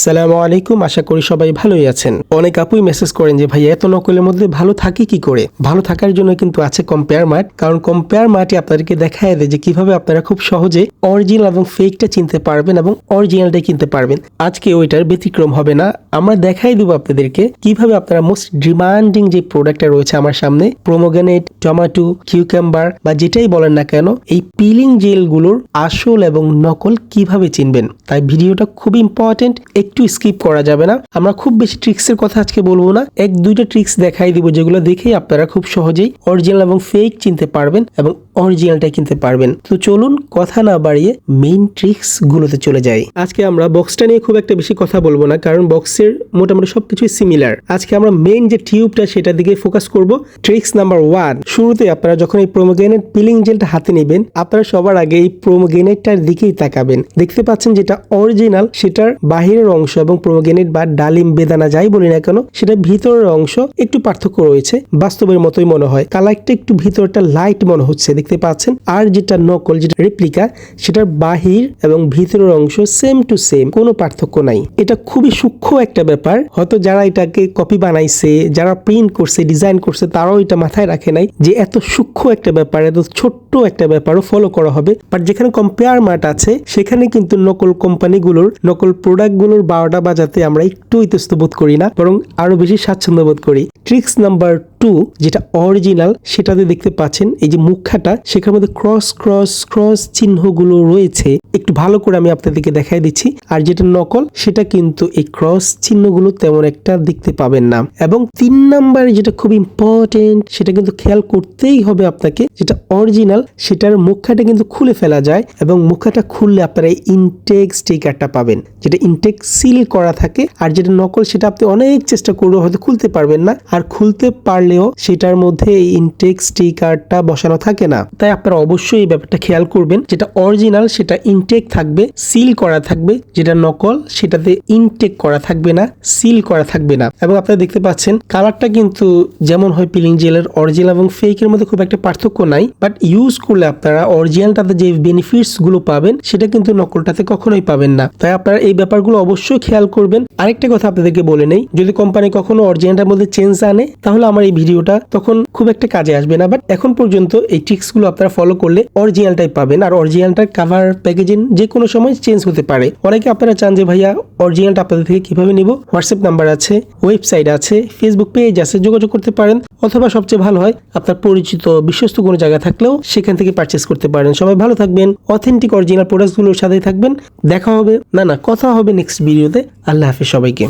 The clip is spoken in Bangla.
সালামু আলাইকুম, আশা করি সবাই ভালোই আছেন। অনেক আপুই মেসেজ করেন যে ভাই এত নকলের মধ্যে ভালো থাকি কি করে? ভালো থাকার জন্য কিন্তু আছে কম্পেয়ার মার্ট কারণ কম্পেয়ার মার্টে আপনাদেরকে দেখায় দেয় যে, কীভাবে আপনারা খুব সহজে অরিজিনাল এবং ফেকটা চিনতে পারবেন এবং অরিজিনালটা কিনতে পারবেন। আজকে ওইটার ব্যতিক্রম হবে না। আমরা দেখাই দেবো আপনাদেরকে কীভাবে আপনারা মোস্ট ডিমান্ডিং যে প্রোডাক্টটা রয়েছে আমার সামনে প্রোমোগানেট টমাটো কিউকাম্বার বা যেটাই বলেন না কেন, এই পিলিং জেলগুলোর আসল এবং নকল কীভাবে চিনবেন? তাই ভিডিওটা খুব ইম্পর্টেন্ট একটু স্কিপ করা যাবে না। আমরা খুব বেশি ট্রিক্সের কথা আজকে বলব না। এক দুইটা ট্রিক্স দেখাই দিব যেগুলো দেখেই আপনারা খুব সহজেই অরিজিনাল এবং ফেক চিনতে পারবেন এবং অরিজিনালটা কিনতে পারবেন। তো চলুন কথা না বাড়িয়ে মেইন ট্রিক্স গুলোতে চলে যাই। আজকে আমরা বক্সটা নিয়ে খুব একটা বেশি কথা বলব না, কারণ বক্সের মোটামুটি সবকিছুই সিমিলার আজকে আমরা মেইন যে টিউবটা সেটার দিকে ফোকাস করব ট্রিক্স নাম্বার ওয়ান শুরুতে আপনারা যখন এই প্রোমোগেনেট পিলিং জেলটা হাতে নেবেন, আপনারা সবার আগে এই প্রোমোগেনেটটার দিকেই তাকাবেন। দেখতে পাচ্ছেন যেটা অরিজিনাল সেটার বাহিরের অংশ এবং প্রোমোগেনেট বা ডালিম বেদানা যাই বলি না কেন সেটা ভিতরের অংশ একটু পার্থক্য রয়েছে, বাস্তবের মতোই মনে হয়। কালারটা একটু ভিতরটা লাইট মনে হচ্ছে দেখতে পাচ্ছেন। আর যেটা নকল, যেটা রেপ্লিকা সেটার বাহির এবং ভিতরের অংশ সেম টু সেম কোনো পার্থক্য নাই। এটা খুবই সূক্ষ্ম একটা ব্যাপার। হয়তো যারা এটাকে কপি বানাইছে, যারা প্রিন্ট করছে ডিজাইন করছে, তারাও এটা মাথায় রাখে নাই যে এত সূক্ষ্ম একটা ব্যাপার, এত ছোট্ট একটা ব্যাপারও ফলো করা হবে। বাট যেখানে কম্পেয়ার মার্ট আছে, সেখানে কিন্তু নকল কোম্পানিগুলোর, নকল প্রোডাক্টগুলোর বারোটা বাজাতে আমরা একটু ইতস্ত বোধ করি না, বরং আরও বেশি স্বাচ্ছন্দ্য বোধ করি। ট্রিক্স নাম্বার টু যেটা অরিজিনাল সেটাতে দেখতে পাচ্ছেন, এই যে মুখাটা সেখানের মধ্যে ক্রস ক্রস ক্রস চিহ্নগুলো রয়েছে। একটু ভালো করে আমি আপনাদেরকে দেখাই দিচ্ছি। আর যেটা নকল, সেটা কিন্তু এই ক্রস চিহ্নগুলো তেমন একটা দেখতে পাবেন না। এবং তিন নাম্বার যেটা খুব ইম্পর্টেন্ট সেটা কিন্তু খেয়াল করতেই হবে আপনাকে, যেটা অরিজিনাল সেটার মুখাটা কিন্তু খুলে ফেলা যায় এবং মুখাটা খুললে আপনারা এই ইনটেক স্টিকারটা পাবেন। যেটা ইনটেক সিল করা থাকে, আর যেটা নকল, সেটা আপনি অনেক চেষ্টা করলেও হয়তো খুলতে পারবেন না। আর খুলতে পারলেও সেটার মধ্যে এই ইনটেক স্টিকারটা বসানো থাকে না। তাই আপনারা অবশ্যই এই ব্যাপারটা খেয়াল করবেন, যেটা অরিজিনাল সেটা ইনটেক থাকবে সিল করা থাকবে, যেটা নকল সেটাতে ইনটেক করা থাকবে না সিল করা থাকবে না। এবং আপনারা দেখতে পাচ্ছেন কালারটা কিন্তু যেমন হয় পিলিং জেলের অরিজিনাল এবং ফেকের মধ্যে খুব একটা পার্থক্য নাই বাট ইউজ করলে আপনারা অরিজিনালটাতে যে বেনিফিটসগুলো পাবেন, সেটা কিন্তু নকলটাতে কখনোই পাবেন না। তাই আপনারা এই ব্যাপারগুলো অবশ্যই খেয়াল করবেন। আরেকটা কথা আপনাদেরকে বলে নেই, যদি কোম্পানি কখনো অরিজিনালটার মধ্যে চেঞ্জ আনে, তাহলে আমার এই ভিডিওটা তখন খুব একটা কাজে আসবে না বাট এখন পর্যন্ত এই ট্রিক্সগুলো আপনারা ফলো করলে অরিজিনালটাই পাবেন। আর অরিজিনালটার কাভার প্যাকেজিং যে কোনো সময় চেঞ্জ হতে পারে। অনেকে আপনারা চান যে, ভাইয়া অরিজিনালটা আপনাদের থেকে কীভাবে নিব? হোয়াটসঅ্যাপ নাম্বার আছে ওয়েবসাইট আছে ফেসবুক পেজ আছে, যোগাযোগ করতে পারেন। অথবা সবচেয়ে ভালো হয়, আপনার পরিচিত, বিশ্বস্ত কোনো জায়গা থাকলেও সেখান থেকে পারচেস করতে পারেন। সবাই ভালো থাকবেন অথেন্টিক অরিজিনাল প্রোডাক্টসগুলোর সাথেই থাকবেন। দেখা হবে, না না, কথা হবে নেক্সট ভিডিওতে আল্লাহ হাফিজ সবাইকে।